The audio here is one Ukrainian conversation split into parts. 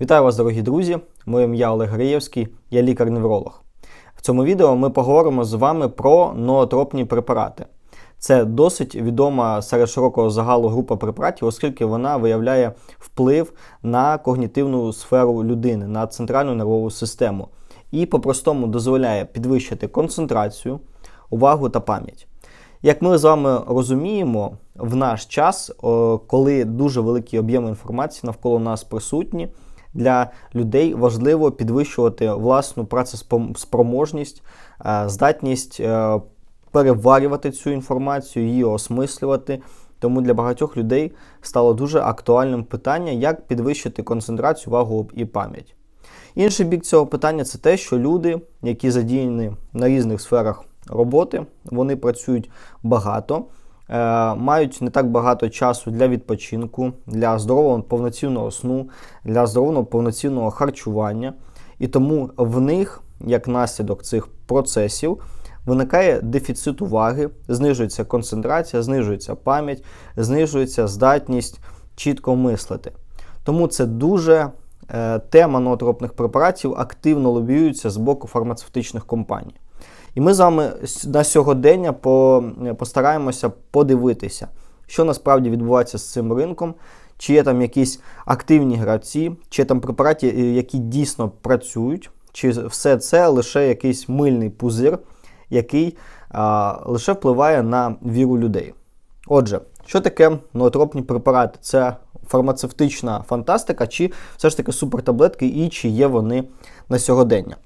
Вітаю вас, дорогі друзі! Моє ім'я Олег Гриєвський, я лікар-невролог. В цьому відео ми поговоримо з вами про ноотропні препарати. Це досить відома серед широкого загалу група препаратів, оскільки вона виявляє вплив на когнітивну сферу людини, на центральну нервову систему і по-простому дозволяє підвищити концентрацію, увагу та пам'ять. Як ми з вами розуміємо, в наш час, коли дуже великі об'єми інформації навколо нас присутні, для людей важливо підвищувати власну працеспроможність, е, здатність е, переварювати цю інформацію, її осмислювати. Тому для багатьох людей стало дуже актуальним питання, як підвищити концентрацію, увагу і пам'ять. Інший бік цього питання це те, що люди, які задіяні на різних сферах роботи, вони працюють багато, мають не так багато часу для відпочинку, для здорового повноцінного сну, для здорового повноцінного харчування. І тому в них, як наслідок цих процесів, виникає дефіцит уваги, знижується концентрація, знижується пам'ять, знижується здатність чітко мислити. Тому це дуже е, тема ноотропних препаратів активно лобіюється з боку фармацевтичних компаній. І ми з вами на сьогодення постараємося подивитися, що насправді відбувається з цим ринком, чи є там якісь активні гравці, чи є там препарати, е, які дійсно працюють, чи все це лише якийсь мильний пузир, який а, лише впливає на віру людей. Отже, що таке ноотропні препарати? Це фармацевтична фантастика, чи все ж таки супертаблетки, і чи є вони на сьогодення.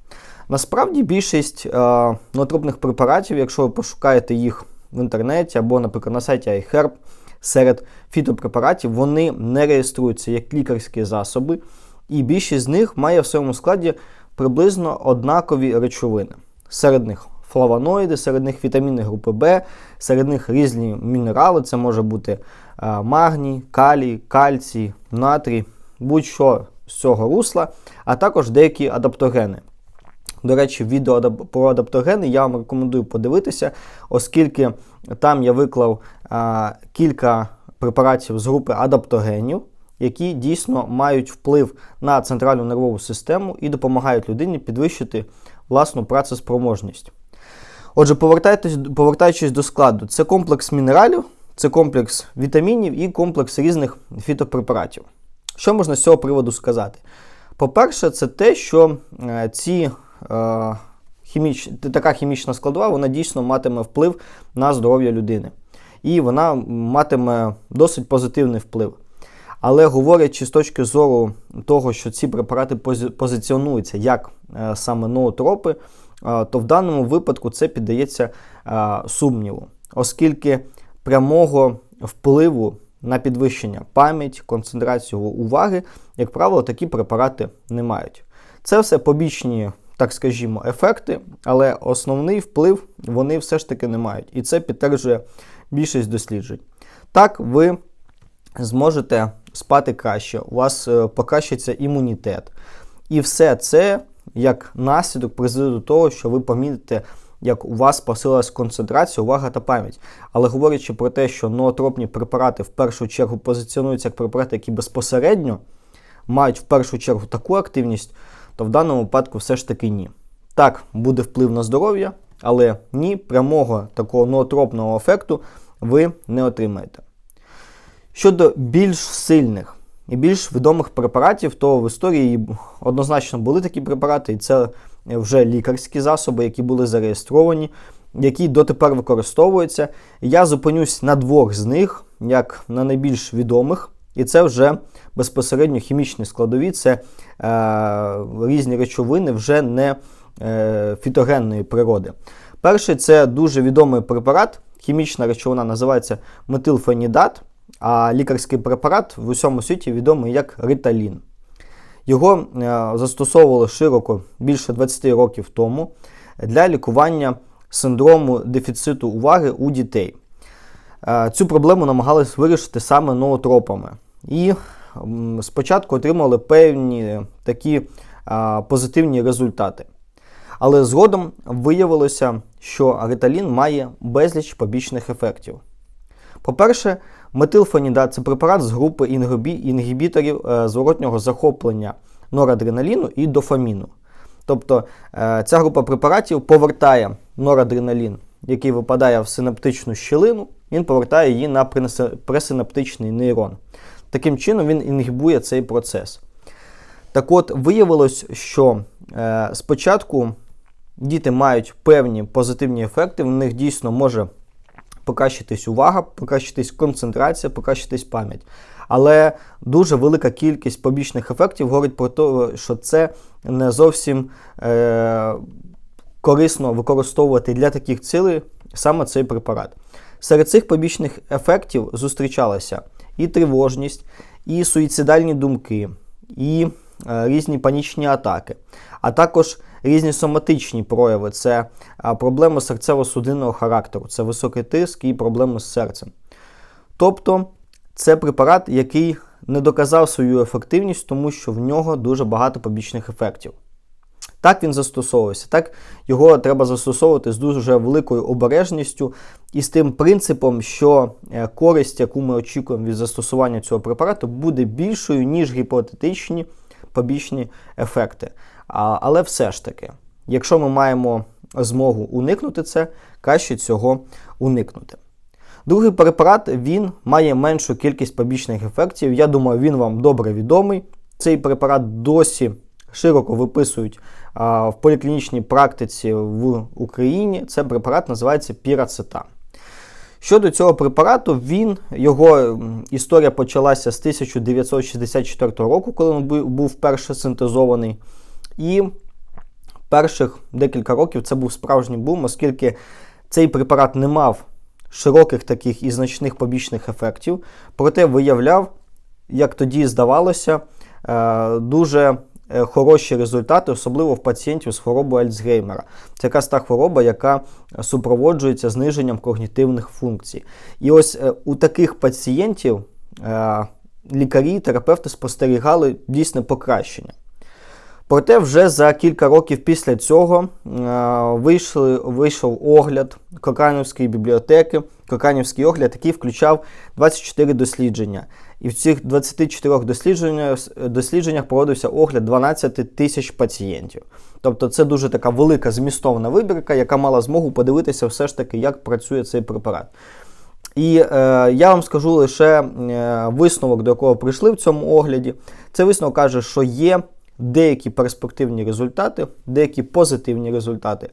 Насправді більшість е, ноотропних препаратів, якщо ви пошукаєте їх в інтернеті або, наприклад, на сайті iHerb, серед фітопрепаратів, вони не реєструються як лікарські засоби, і більшість з них має в своєму складі приблизно однакові речовини. Серед них флавоноїди, серед них вітаміни групи В, серед них різні мінерали, це може бути е, магній, калій, кальцій, натрій, будь-що з цього русла, а також деякі адаптогени. До речі, відео про адаптогени я вам рекомендую подивитися, оскільки там я виклав а, кілька препаратів з групи адаптогенів, які дійсно мають вплив на центральну нервову систему і допомагають людині підвищити власну працеспроможність. Отже, повертаючись до складу, це комплекс мінералів, це комплекс вітамінів і комплекс різних фітопрепаратів. Що можна з цього приводу сказати? По-перше, це те, що е, ці хіміч, така хімічна складова вона дійсно матиме вплив на здоров'я людини. І вона матиме досить позитивний вплив. Але говорячи з точки зору того, що ці препарати позиціонуються як е, саме ноотропи, е, то в даному випадку це піддається е, сумніву, оскільки прямого впливу на підвищення пам'ять, концентрацію уваги, як правило, такі препарати не мають. Це все побічні так скажімо, ефекти, але основний вплив вони все ж таки не мають. І це підтверджує більшість досліджень. Так, ви зможете спати краще, у вас е, покращиться імунітет. І все це, як наслідок, призведе до того, що ви помітите, як у вас посилилась концентрація, увага та пам'ять. Але говорячи про те, що ноотропні препарати в першу чергу позиціонуються як препарати, які безпосередньо мають в першу чергу таку активність, то в даному випадку все ж таки ні. Так, буде вплив на здоров'я, але ні, прямого такого ноотропного ефекту ви не отримаєте. Щодо більш сильних і більш відомих препаратів, то в історії однозначно були такі препарати, і це вже лікарські засоби, які були зареєстровані, які дотепер використовуються. Я зупинюсь на двох з них, як на найбільш відомих, і це вже безпосередньо хімічні складові, це е, різні речовини вже не е, фітогенної природи. Перший це дуже відомий препарат. Хімічна речовина називається метилфенідат, а лікарський препарат в усьому світі відомий як риталін. Його е, застосовували широко більше 20 років тому для лікування синдрому дефіциту уваги у дітей. Е, цю проблему намагались вирішити саме ноотропами. І спочатку отримали певні такі позитивні результати. Але згодом виявилося, що риталін має безліч побічних ефектів. По-перше, метилфенідат це препарат з групи інгібіторів е, зворотнього захоплення норадреналіну і дофаміну. Тобто е, ця група препаратів повертає норадреналін, який випадає в синаптичну щілину, він повертає її на пресинаптичний нейрон. Таким чином він інгібує цей процес. Так от, виявилось, що е, спочатку діти мають певні позитивні ефекти, в них дійсно може покращитись увага, покращитись концентрація, покращитись пам'ять. Але дуже велика кількість побічних ефектів говорить про те, що це не зовсім е, корисно використовувати для таких цілей саме цей препарат. Серед цих побічних ефектів зустрічалася і тривожність, і суїцидальні думки, і е, різні панічні атаки, а також різні соматичні прояви це е, проблеми серцево-судинного характеру, це високий тиск і проблеми з серцем. Тобто це препарат, який не доказав свою ефективність, тому що в нього дуже багато побічних ефектів. Так він застосовувався, так його треба застосовувати з дуже великою обережністю і з тим принципом, що е, користь, яку ми очікуємо від застосування цього препарату, буде більшою, ніж гіпотетичні побічні ефекти. Але все ж таки, якщо ми маємо змогу уникнути це, краще цього уникнути. Другий препарат він має меншу кількість побічних ефектів. Я думаю, він вам добре відомий. Цей препарат досі широко виписують в поліклінічній практиці в Україні. Це препарат називається пірацетам. Щодо цього препарату, він, його історія почалася з 1964 року, коли він був вперше синтезований. І перших декілька років це був справжній бум, оскільки цей препарат не мав широких таких і значних побічних ефектів, проте виявляв, як тоді здавалося, е, дуже хороші результати, особливо в пацієнтів з хворобою Альцгеймера. Це якраз та хвороба, яка супроводжується зниженням когнітивних функцій. І ось е, у таких пацієнтів лікарі, терапевти спостерігали дійсне покращення. Проте вже за кілька років після цього е, вийшли, вийшов огляд Коканівської бібліотеки, Коканівський огляд, який включав 24 дослідження. І в цих 24 дослідженнях дослідженнях проводився огляд 12 тисяч пацієнтів. Тобто це дуже така велика змістовна вибірка, яка мала змогу подивитися все ж таки, як працює цей препарат. І е, я вам скажу лише е, висновок, до якого прийшли в цьому огляді. Цей висновок каже, що є деякі перспективні результати, деякі позитивні результати,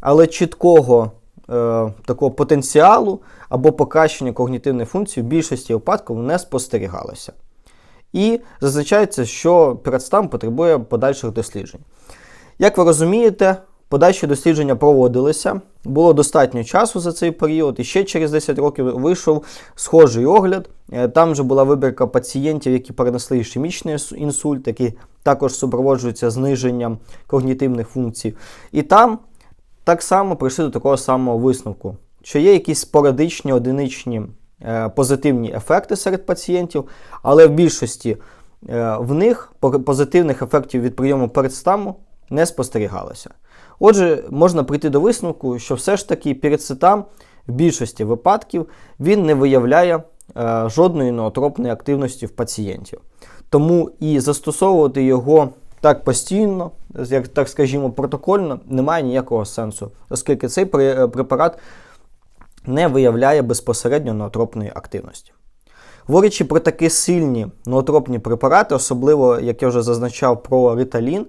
але чіткого е, такого потенціалу або покращення когнітивної функції в більшості випадків не спостерігалося. І зазначається, що піратстам потребує подальших досліджень. Як ви розумієте, подальші дослідження проводилися, було достатньо часу за цей період, і ще через 10 років вийшов схожий огляд. Е, там вже була вибірка пацієнтів, які перенесли ішемічний інсульт, які також супроводжуються зниженням когнітивних функцій. І там так само прийшли до такого самого висновку, що є якісь спорадичні одиничні е, позитивні ефекти серед пацієнтів, але в більшості е, в них позитивних ефектів від прийому передстаму не спостерігалося. Отже, можна прийти до висновку, що все ж таки пірицетам в більшості випадків він не виявляє е, жодної ноотропної активності в пацієнтів. Тому і застосовувати його так постійно, як так скажімо, протокольно, немає ніякого сенсу, оскільки цей е, препарат не виявляє безпосередньо ноотропної активності. Говорячи про такі сильні ноотропні препарати, особливо, як я вже зазначав про риталін,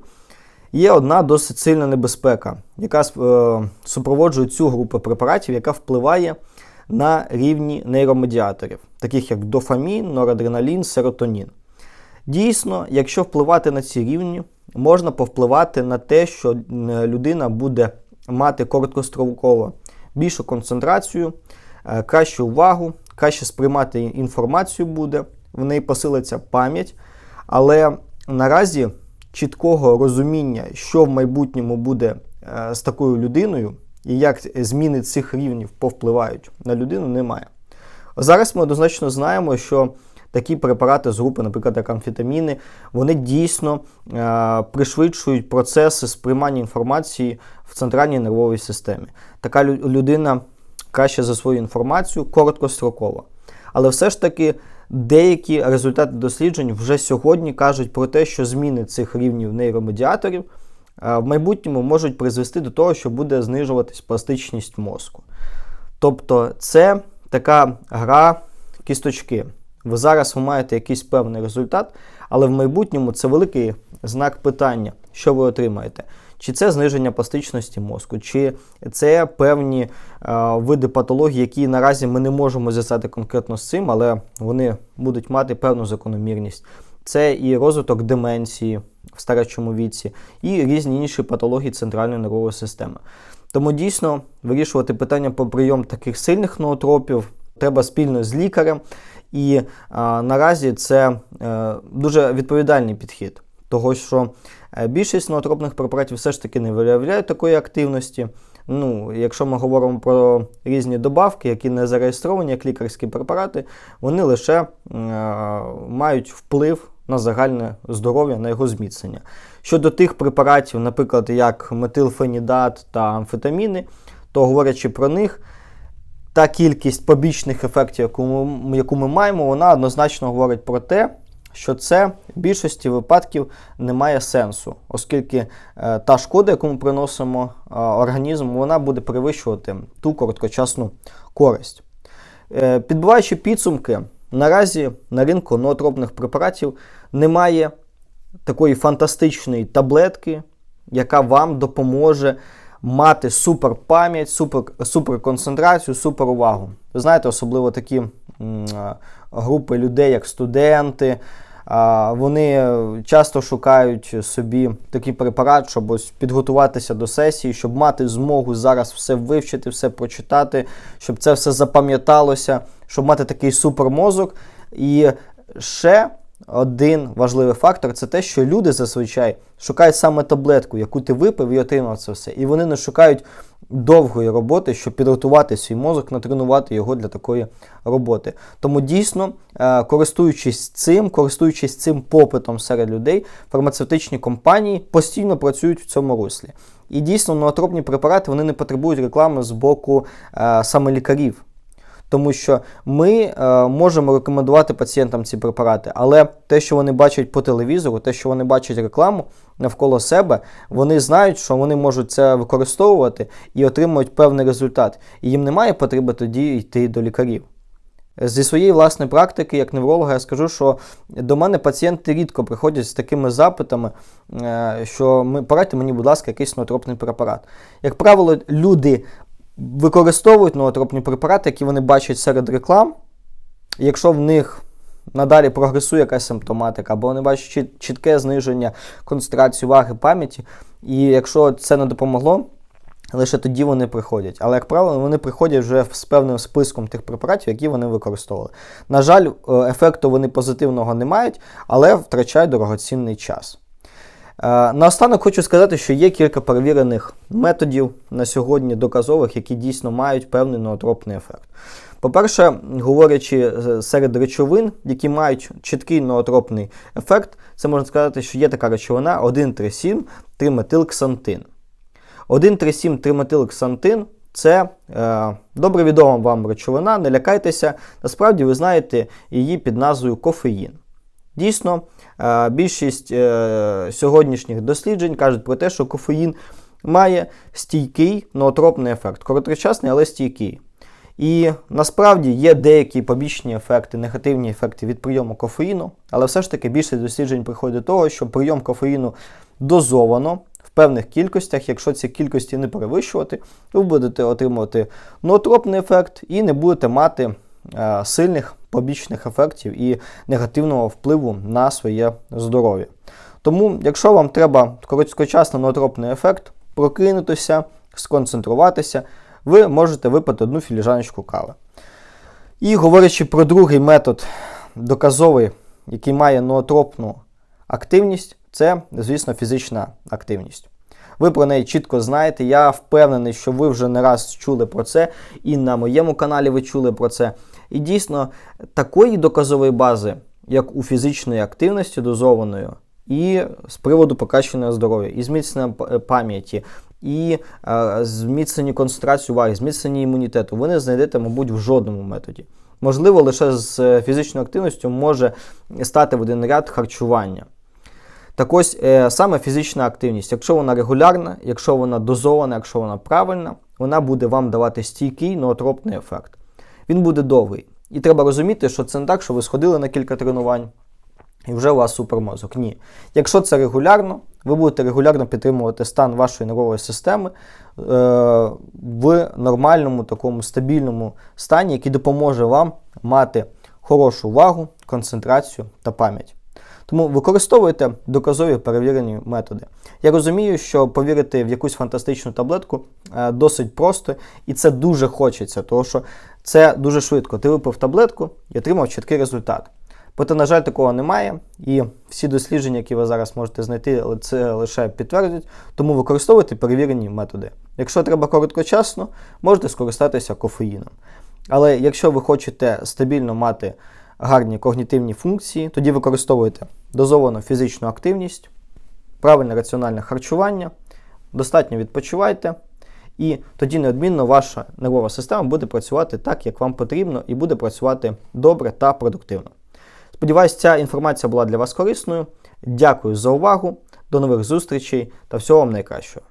є одна досить сильна небезпека, яка е, супроводжує цю групу препаратів, яка впливає на рівні нейромедіаторів, таких як дофамін, норадреналін, серотонін. Дійсно, якщо впливати на ці рівні, можна повпливати на те, що людина буде мати короткостроково більшу концентрацію, е, кращу увагу, краще сприймати інформацію буде, в неї посилиться пам'ять. Але наразі чіткого розуміння, що в майбутньому буде е, з такою людиною, і як зміни цих рівнів повпливають на людину, немає. Зараз ми однозначно знаємо, що такі препарати з групи, наприклад, як амфетаміни, вони дійсно е, пришвидшують процеси сприймання інформації в центральній нервовій системі. Така людина краще за свою інформацію короткостроково. Але все ж таки деякі результати досліджень вже сьогодні кажуть про те, що зміни цих рівнів нейромедіаторів е, в майбутньому можуть призвести до того, що буде знижуватись пластичність мозку. Тобто, це така гра кісточки. Ви зараз ви маєте якийсь певний результат, але в майбутньому це великий знак питання, що ви отримаєте. Чи це зниження пластичності мозку, чи це певні е, види патології, які наразі ми не можемо зв'язати конкретно з цим, але вони будуть мати певну закономірність. Це і розвиток деменції в старечому віці, і різні інші патології центральної нервової системи. Тому дійсно вирішувати питання про прийом таких сильних ноотропів треба спільно з лікарем. І а, наразі це е, дуже відповідальний підхід, того що е, більшість ноотропних препаратів все ж таки не виявляють такої активності. Ну, Якщо ми говоримо про різні добавки, які не зареєстровані як лікарські препарати, вони лише е, мають вплив на загальне здоров'я, на його зміцнення. Щодо тих препаратів, наприклад, як метилфенідат та амфетаміни, то говорячи про них, та кількість побічних ефектів, яку ми, яку ми маємо, вона однозначно говорить про те, що це в більшості випадків не має сенсу, оскільки е, та шкода, яку ми приносимо е, організму, вона буде перевищувати ту короткочасну користь. Е, підбиваючи підсумки, наразі на ринку ноотропних препаратів немає такої фантастичної таблетки, яка вам допоможе мати супер пам'ять, супер, супер концентрацію, супер увагу. Ви знаєте, особливо такі м, групи людей, як студенти. Вони часто шукають собі такий препарат, щоб ось підготуватися до сесії, щоб мати змогу зараз все вивчити, все прочитати, щоб це все запам'яталося, щоб мати такий супермозок. І ще один важливий фактор це те, що люди зазвичай шукають саме таблетку, яку ти випив і отримав це все. І вони не шукають довгої роботи, щоб підготувати свій мозок, натренувати його для такої роботи. Тому дійсно, е, користуючись цим, користуючись цим попитом серед людей, фармацевтичні компанії постійно працюють в цьому руслі. І дійсно, ноотропні препарати вони не потребують реклами з боку е, саме лікарів тому що ми е, можемо рекомендувати пацієнтам ці препарати, але те, що вони бачать по телевізору, те, що вони бачать рекламу навколо себе, вони знають, що вони можуть це використовувати і отримують певний результат. І їм немає потреби тоді йти до лікарів. Зі своєї власної практики, як невролога, я скажу, що до мене пацієнти рідко приходять з такими запитами, е, що ми порадьте мені, будь ласка, якийсь ноотропний препарат. Як правило, люди використовують ноотропні препарати, які вони бачать серед реклам. Якщо в них надалі прогресує якась симптоматика, або вони бачать чітке зниження концентрації уваги пам'яті, і якщо це не допомогло, лише тоді вони приходять. Але, як правило, вони приходять вже з певним списком тих препаратів, які вони використовували. На жаль, е, ефекту вони позитивного не мають, але втрачають дорогоцінний час. Е, наостанок хочу сказати, що є кілька перевірених методів на сьогодні доказових, які дійсно мають певний ноотропний ефект. По-перше, говорячи серед речовин, які мають чіткий ноотропний ефект, це можна сказати, що є така речовина 1,3,7 триметилксантин. 1,3,7 триметилксантин це е, добре відома вам речовина, не лякайтеся, насправді ви знаєте її під назвою кофеїн. Дійсно, е, більшість е, сьогоднішніх досліджень кажуть про те, що кофеїн має стійкий ноотропний ефект. Короткочасний, але стійкий. І насправді є деякі побічні ефекти, негативні ефекти від прийому кофеїну, але все ж таки більше досліджень приходить до того, що прийом кофеїну дозовано в певних кількостях, якщо ці кількості не перевищувати, ви будете отримувати ноотропний ефект і не будете мати е, сильних побічних ефектів і негативного впливу на своє здоров'я. Тому, якщо вам треба короткочасний ноотропний ефект, прокинутися, сконцентруватися, ви можете випити одну філіжаночку кави. І говорячи про другий метод доказовий, який має ноотропну активність, це, звісно, фізична активність. Ви про неї чітко знаєте. Я впевнений, що ви вже не раз чули про це, і на моєму каналі ви чули про це. І дійсно, такої доказової бази, як у фізичної активності дозованої, і з приводу покращення здоров'я, і зміцнення пам'яті, і е, зміцнені концентрацію уваги, зміцнені імунітету ви не знайдете, мабуть, в жодному методі. Можливо, лише з е, фізичною активністю може стати в один ряд харчування. Так ось е, саме фізична активність, якщо вона регулярна, якщо вона дозована, якщо вона правильна, вона буде вам давати стійкий ноотропний ефект. Він буде довгий. І треба розуміти, що це не так, що ви сходили на кілька тренувань і вже у вас супермозок. Ні. Якщо це регулярно, ви будете регулярно підтримувати стан вашої нервової системи е, в нормальному такому стабільному стані, який допоможе вам мати хорошу увагу, концентрацію та пам'ять. Тому використовуйте доказові перевірені методи. Я розумію, що повірити в якусь фантастичну таблетку е, досить просто, і це дуже хочеться, тому що це дуже швидко. Ти випив таблетку і отримав чіткий результат. Проте, на жаль, такого немає, і всі дослідження, які ви зараз можете знайти, це лише підтвердять. Тому використовуйте перевірені методи. Якщо треба короткочасно, можете скористатися кофеїном. Але якщо ви хочете стабільно мати гарні когнітивні функції, тоді використовуйте дозовану фізичну активність, правильне раціональне харчування, достатньо відпочивайте, і тоді неодмінно ваша нервова система буде працювати так, як вам потрібно, і буде працювати добре та продуктивно. Сподіваюсь, ця інформація була для вас корисною. Дякую за увагу, до нових зустрічей та всього вам найкращого.